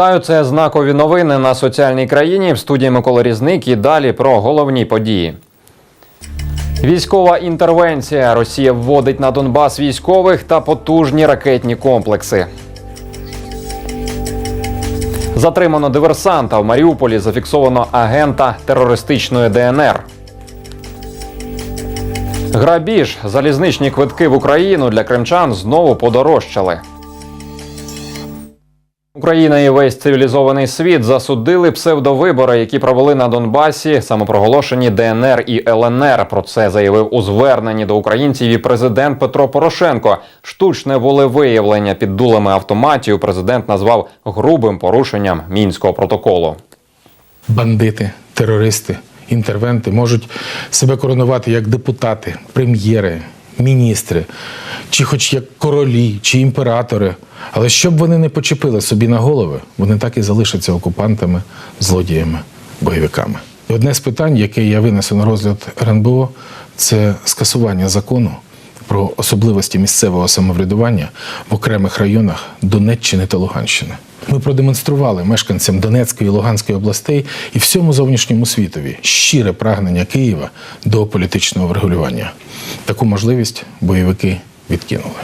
Вітаю, це знакові новини на соціальній країні. В студії Микола Різник і далі про головні події. Військова інтервенція. Росія вводить на Донбас військових та потужні ракетні комплекси. Затримано диверсанта в Маріуполі. Зафіксовано агента терористичної ДНР. Грабіж. Залізничні квитки в Україну для кримчан знову подорожчали. Україна і весь цивілізований світ засудили псевдовибори, які провели на Донбасі, самопроголошені ДНР і ЛНР. Про це заявив у зверненні до українців і президент Петро Порошенко. Штучне волевиявлення під дулами автоматів президент назвав грубим порушенням мінського протоколу. бандити, терористи, інтервенти можуть себе коронувати як депутати, прем'єри, міністри, чи хоч як королі, чи імператори. Але щоб вони не почепили собі на голови, вони так і залишаться окупантами, злодіями, бойовиками. І одне з питань, яке я винесу на розгляд РНБО, це скасування закону про особливості місцевого самоврядування в окремих районах Донеччини та Луганщини. Ми продемонстрували мешканцям Донецької і Луганської областей і всьому зовнішньому світові щире прагнення Києва до політичного врегулювання. Таку можливість бойовики відкинули.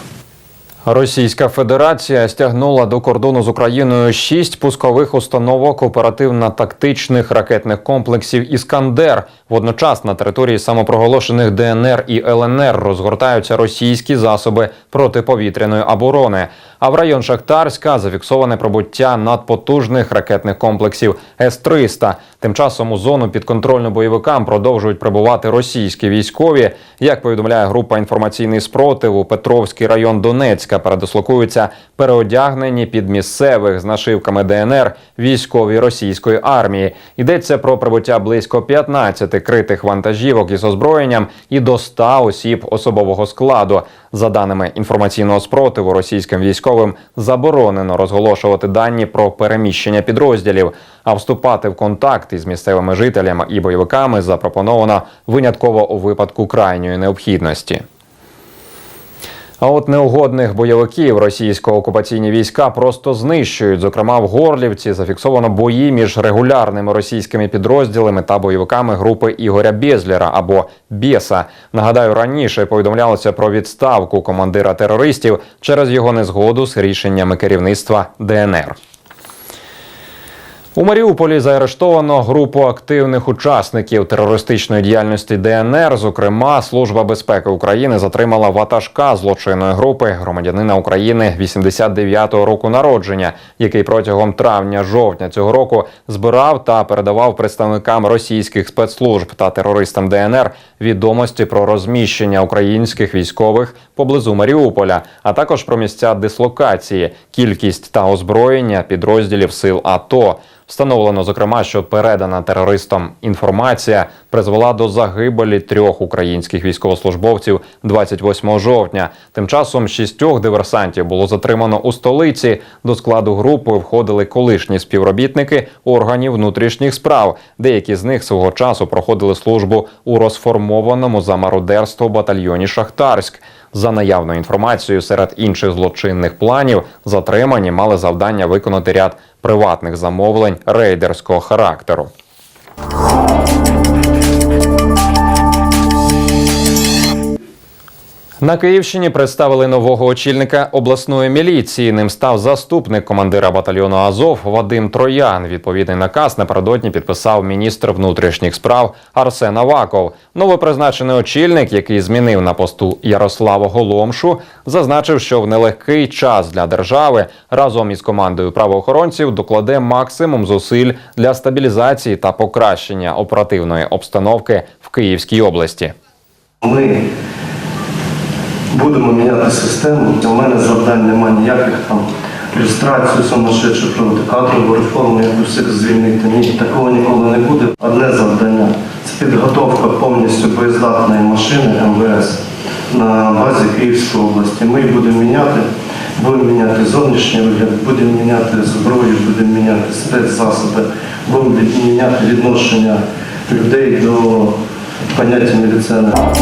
Російська Федерація стягнула до кордону з Україною шість пускових установок оперативно-тактичних ракетних комплексів Іскандер. Водночас на території самопроголошених ДНР і ЛНР розгортаються російські засоби протиповітряної оборони. А в район Шахтарська зафіксоване пробуття надпотужних ракетних комплексів С-300. Тим часом у зону підконтрольну бойовикам продовжують прибувати російські військові. Як повідомляє група інформаційний спротив, у Петровський район Донецька передислокуються переодягнені під місцевих з нашивками ДНР військові російської армії. Йдеться про прибуття близько 15 критих вантажівок із озброєнням і до 100 осіб особового складу. За даними інформаційного спротиву, російським військовим заборонено розголошувати дані про переміщення підрозділів, а вступати в контакт із місцевими жителями і бойовиками запропоновано винятково у випадку крайньої необхідності. А от неугодних бойовиків російсько-окупаційні війська просто знищують. Зокрема, в Горлівці зафіксовано бої між регулярними російськими підрозділами та бойовиками групи Ігоря Безлєра або Бєса. Нагадаю, раніше повідомлялося про відставку командира терористів через його незгоду з рішеннями керівництва ДНР. У Маріуполі заарештовано групу активних учасників терористичної діяльності ДНР. Зокрема, Служба безпеки України затримала ватажка злочинної групи громадянина України 89-го року народження, який протягом травня-жовтня цього року збирав та передавав представникам російських спецслужб та терористам ДНР відомості про розміщення українських військових поблизу Маріуполя, а також про місця дислокації, кількість та озброєння підрозділів сил АТО. Встановлено зокрема, що передана терористам інформація призвела до загибелі трьох українських військовослужбовців 28 жовтня. Тим часом шістьох диверсантів було затримано у столиці. До складу групи входили колишні співробітники органів внутрішніх справ. Деякі з них свого часу проходили службу у розформованому за мародерство батальйоні Шахтарськ. За наявною інформацією, серед інших злочинних планів затримані мали завдання виконати ряд приватних замовлень рейдерського характеру. На Київщині представили нового очільника обласної міліції. Ним став заступник командира батальйону Азов Вадим Троян. Відповідний наказ напередодні підписав міністр внутрішніх справ Арсен Аваков. Новопризначений очільник, який змінив на посту Ярослава Голомшу, зазначив, що в нелегкий час для держави разом із командою правоохоронців докладе максимум зусиль для стабілізації та покращення оперативної обстановки в Київській області. Ми будемо міняти систему. У мене завдань немає ніяких там люстрацію сумасшедшу проводити, кадрову реформу, як усіх звільнити. Ні, такого ніколи не буде. Одне завдання це підготовка повністю боєздатної машини МВС на базі Київської області. Ми її будемо міняти. Будемо міняти зовнішній вигляд, будемо міняти зброю, будемо міняти спецзасоби, будемо міняти відношення людей до поняття міліціонера.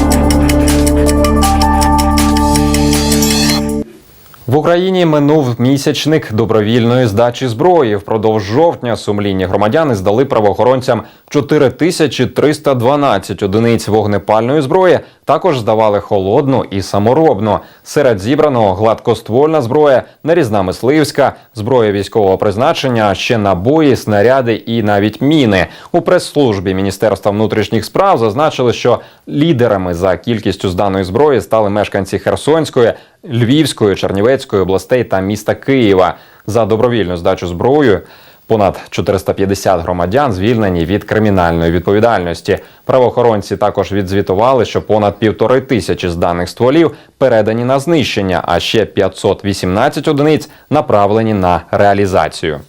В Україні минув місячник добровільної здачі зброї. Впродовж жовтня сумлінні громадяни здали правоохоронцям 4312 одиниць вогнепальної зброї. Також здавали холодну і саморобну. Серед зібраного гладкоствольна зброя, нарізна мисливська, зброя військового призначення, ще набої, снаряди і навіть міни. У прес-службі Міністерства внутрішніх справ зазначили, що лідерами за кількістю зданої зброї стали мешканці Херсонської, Львівської, Чернівецької областей та міста Києва. За добровільну здачу зброю понад 450 громадян звільнені від кримінальної відповідальності. Правоохоронці також відзвітували, що понад півтори тисячі зданих стволів передані на знищення, а ще 518 одиниць направлені на реалізацію.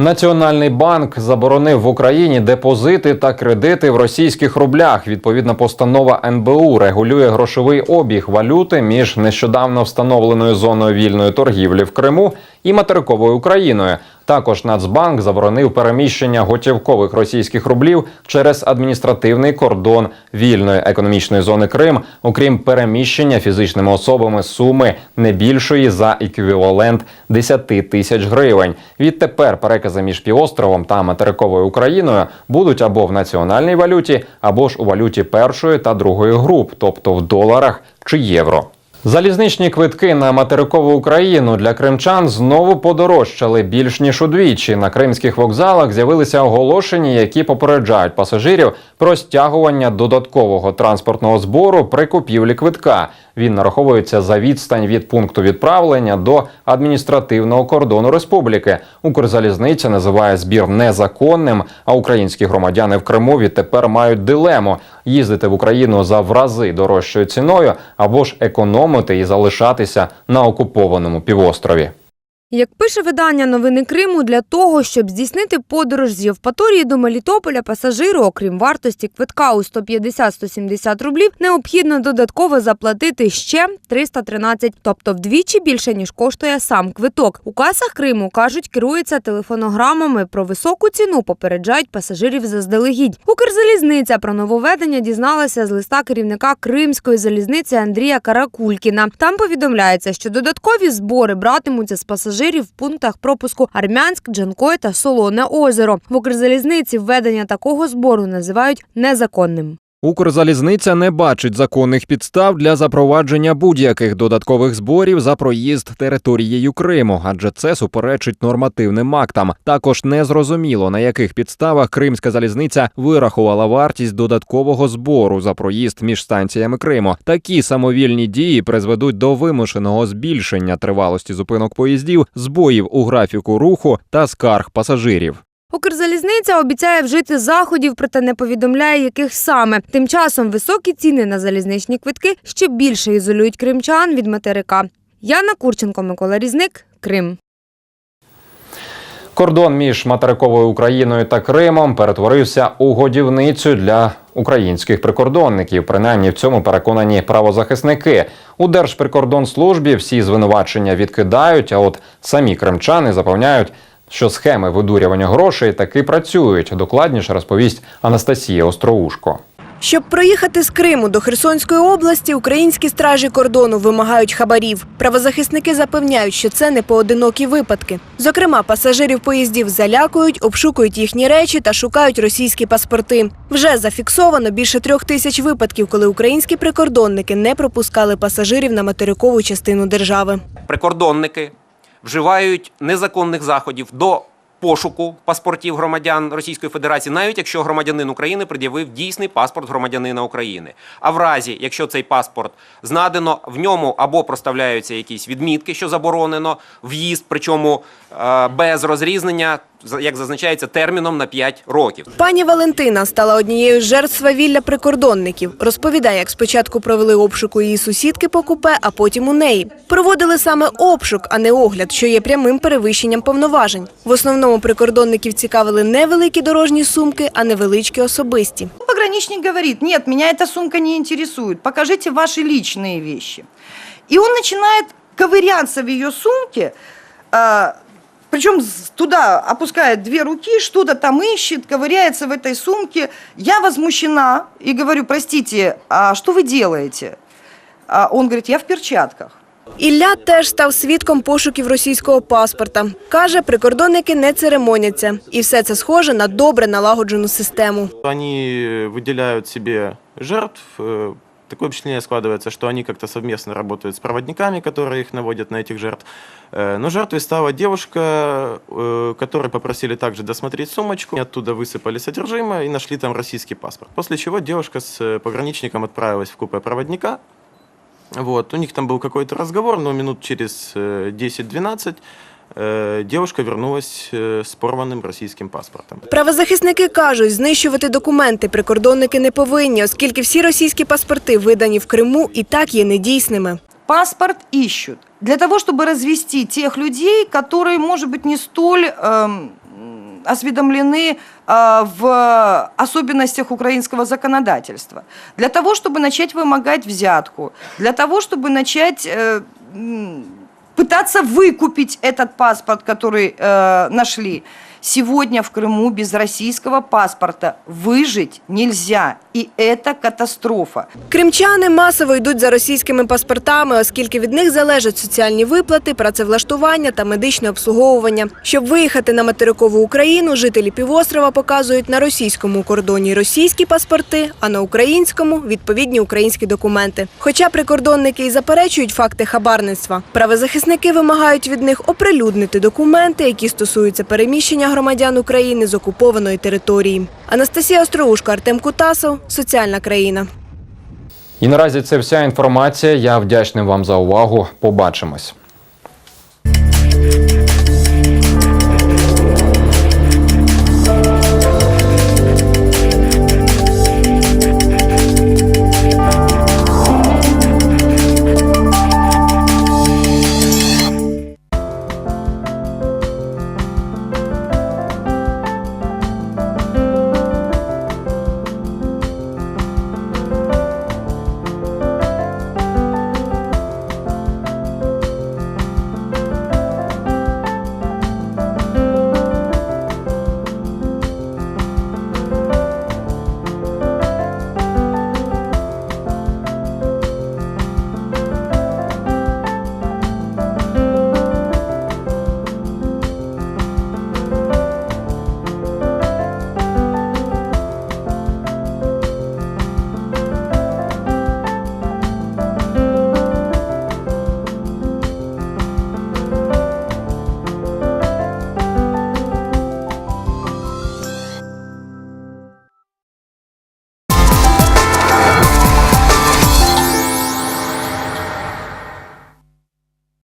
Національний банк заборонив в Україні депозити та кредити в російських рублях. Відповідна постанова НБУ регулює грошовий обіг валюти між нещодавно встановленою зоною вільної торгівлі в Криму і материковою Україною. Також Нацбанк заборонив переміщення готівкових російських рублів через адміністративний кордон вільної економічної зони Крим, окрім переміщення фізичними особами суми не більшої за еквівалент 10 тисяч гривень. Відтепер перекази між півостровом та материковою Україною будуть або в національній валюті, або ж у валюті першої та другої груп, тобто в доларах чи євро. Залізничні квитки на материкову Україну для кримчан знову подорожчали більш ніж удвічі. На кримських вокзалах з'явилися оголошення, які попереджають пасажирів про стягування додаткового транспортного збору при купівлі квитка. Він нараховується за відстань від пункту відправлення до адміністративного кордону республіки. Укрзалізниця називає збір незаконним. А українські громадяни в Криму відтепер мають дилему їздити в Україну за в рази дорожчою ціною або ж економити і залишатися на окупованому півострові. Як пише видання Новини Криму, для того, щоб здійснити подорож з Євпаторії до Мелітополя, пасажиру, окрім вартості квитка у 150-170 рублів, необхідно додатково заплатити ще 313, тобто вдвічі більше ніж коштує сам квиток. У касах Криму кажуть, керуються телефонограмами про високу ціну, попереджають пасажирів заздалегідь. Укрзалізниця про нововведення дізналася з листа керівника Кримської залізниці Андрія Каракулькіна. Там повідомляється, що додаткові збори братимуться з пасажирів в пунктах пропуску Армянськ, Джанкой та Солоне озеро. В Укрзалізниці введення такого збору називають незаконним. Укрзалізниця не бачить законних підстав для запровадження будь-яких додаткових зборів за проїзд територією Криму, адже це суперечить нормативним актам. Також не зрозуміло на яких підставах Кримська залізниця вирахувала вартість додаткового збору за проїзд між станціями Криму. Такі самовільні дії призведуть до вимушеного збільшення тривалості зупинок поїздів, збоїв у графіку руху та скарг пасажирів. Укрзалізниця обіцяє вжити заходів, проте не повідомляє, яких саме. Тим часом високі ціни на залізничні квитки ще більше ізолюють кримчан від материка. Яна Курченко, Микола Різник, Крим. Кордон між материковою Україною та Кримом перетворився у годівницю для українських прикордонників. Принаймні в цьому переконані правозахисники. У Держприкордонслужбі всі звинувачення відкидають. А от самі кримчани запевняють, що схеми видурювання грошей таки працюють. Докладніше розповість Анастасія Остроушко. Щоб проїхати з Криму до Херсонської області, українські стражі кордону вимагають хабарів. Правозахисники запевняють, що це не поодинокі випадки. Зокрема, пасажирів поїздів залякують, обшукують їхні речі та шукають російські паспорти. Вже зафіксовано більше трьох тисяч випадків, коли українські прикордонники не пропускали пасажирів на материкову частину держави. прикордонники вживають незаконних заходів до пошуку паспортів громадян Російської Федерації, навіть якщо громадянин України пред'явив дійсний паспорт громадянина України. А в разі, якщо цей паспорт знадено, в ньому або проставляються якісь відмітки, що заборонено в'їзд, причому е, без розрізнення, як зазначається, терміном на 5 років. Пані Валентина стала однією з жертв свавілля прикордонників. Розповідає, як спочатку провели обшук у її сусідки по купе, а потім у неї. Проводили саме обшук, а не огляд, що є прямим перевищенням повноважень. В основному прикордонників цікавили не великі дорожні сумки, а невеличкі особисті. Пограничник говорит, нет, меня эта сумка не интересует, покажите ваши личные вещи. И он начинает ковыряться в ее сумке, а, причем с- туда опускает две руки, что-то там ищет, ковыряется в этой сумке. Я возмущена и говорю, простите, а что вы делаете? А он говорит, я в перчатках. Ілля теж став свідком пошуків російського паспорта. Каже, прикордонники не церемоняться. І все це схоже на добре налагоджену систему. Они выделяют себе жертв. Такое впечатление складывается, что они как-то совместно работают с проводниками, которые их наводят на этих жертв. Э, Но жертвой стала девушка, э, которой попросили также досмотреть сумочку. Оттуда высыпали содержимое и нашли там российский паспорт. После чего девушка с э, пограничником отправилась в купе проводника. Вот. У них там был какой-то разговор, но минут через э, 10-12 э, девушка вернулась э, с порванным российским паспортом. Правозахисники кажуть, знищувати документи прикордонники не повинні, оскільки всі російські паспорти, видані в Криму, і так є недійсними. Паспорт ищут для того, чтобы развести тех людей, которые, может быть, не столь эм, осведомлены э, в особенностях украинского законодательства. Для того, чтобы начать вымогать взятку, для того, чтобы начать э, м, пытаться выкупить этот паспорт, который э, нашли. Сегодня в Крыму без российского паспорта выжить нельзя, и это катастрофа. Кримчани масово йдуть за російськими паспортами, оскільки від них залежать соціальні виплати, працевлаштування та медичне обслуговування. Щоб виїхати на материкову Україну, жителі півострова показують на російському кордоні російські паспорти, а на українському відповідні українські документи. Хоча прикордонники і заперечують факти хабарництва, правозахисники вимагають від них оприлюднити документи, які стосуються переміщення громадян України з окупованої території. Анастасія Остроушко, Артем Кутасов, соціальна країна. І наразі це вся інформація. Я вдячний вам за увагу. Побачимось.